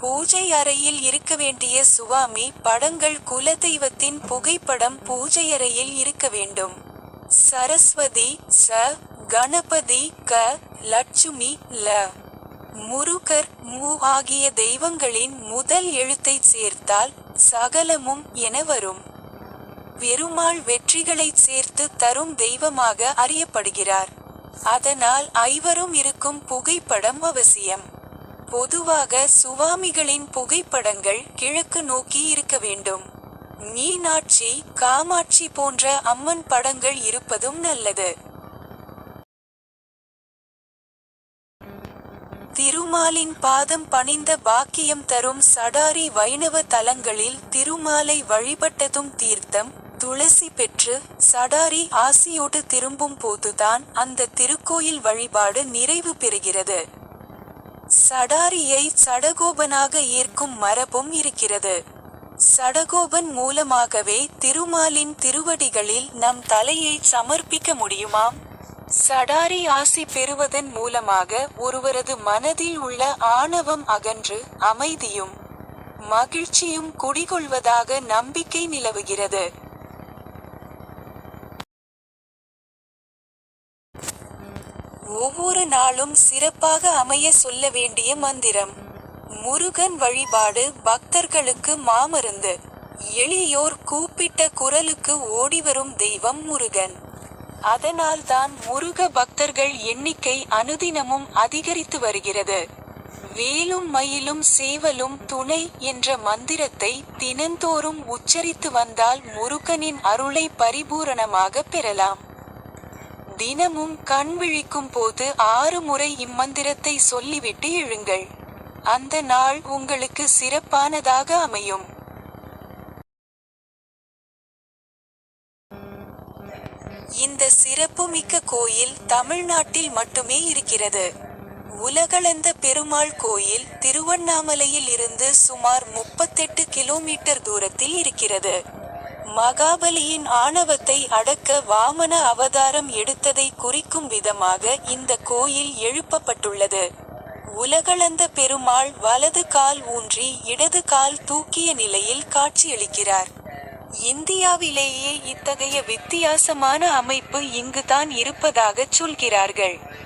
பூஜை அறையில் இருக்க வேண்டிய சுவாமி படங்கள் குலதெய்வத்தின் புகைப்படம் பூஜை அறையில் இருக்க வேண்டும். சரஸ்வதி ச கணபதி க லட்சுமி ல. முருகர் மு ஆகிய தெய்வங்களின் முதல் எழுத்தைச் சேர்த்தால் சகலமும் என வரும். பெருமாள் வெற்றிகளைச் சேர்த்து தரும் தெய்வமாக அறியப்படுகிறார். அதனால் ஐவரும் இருக்கும் புகைப்படம் அவசியம். பொதுவாக சுவாமிகளின் புகைப்படங்கள் கிழக்கு நோக்கி இருக்க வேண்டும். மீனாட்சி காமாட்சி போன்ற அம்மன் படங்கள் இருப்பதும் நல்லது. திருமாலின் பாதம் பணிந்த பாக்கியம் தரும் சடாரி வைணவ தலங்களில் திருமாலை வழிபட்டதும் தீர்த்தம் துளசி பெற்று சடாரி ஆசியோடு திரும்பும் போதுதான் அந்த திருக்கோயில் வழிபாடு நிறைவு பெறுகிறது. சடாரியை சடகோபனாக ஏற்கும் மரபும் இருக்கிறது. சடகோபன் மூலமாகவே திருமாலின் திருவடிகளில் நம் தலையை சமர்ப்பிக்க முடியுமாம் சடாரி ஆசி பெறுவதன் மூலமாக ஒருவரது மனதில் உள்ள ஆணவம் அகன்று அமைதியும் மகிழ்ச்சியும் குடிகொள்வதாக நம்பிக்கை நிலவுகிறது. ஒவ்வொரு நாளும் சிறப்பாக அமைய சொல்ல வேண்டிய மந்திரம். முருகன் வழிபாடு பக்தர்களுக்கு மாமருந்து. எளியோர் கூப்பிட்ட குரலுக்கு ஓடிவரும் தெய்வம் முருகன். அதனால்தான் முருக பக்தர்கள் எண்ணிக்கை அனுதினமும் அதிகரித்து வருகிறது. வேலும் மயிலும் சேவலும் துணை என்ற மந்திரத்தை தினந்தோறும் உச்சரித்து வந்தால் முருகனின் அருளை பரிபூரணமாக பெறலாம். தினமும் கண் விழிக்கும் போது ஆறு முறை இம்மந்திரத்தை சொல்லிவிட்டு எழுங்கள். அந்த நாள் உங்களுக்கு சிறப்பானதாக அமையும். இந்த சிறப்புமிக்க கோயில் தமிழ்நாட்டில் மட்டுமே இருக்கிறது. உலகளந்த பெருமாள் கோயில் திருவண்ணாமலையில் இருந்து சுமார் முப்பத்தெட்டு கிலோமீட்டர் தூரத்தில் இருக்கிறது. மகாபலியின் ஆணவத்தை அடக்க வாமன அவதாரம் எடுத்ததை குறிக்கும் விதமாக இந்த கோயில் எழுப்பப்பட்டுள்ளது. உலகளந்த பெருமாள் வலது கால் ஊன்றி இடது கால் தூக்கிய நிலையில் காட்சியளிக்கிறார். இந்தியாவிலேயே இத்தகைய வித்தியாசமான அமைப்பு இங்குதான் இருப்பதாகச் சொல்கிறார்கள்.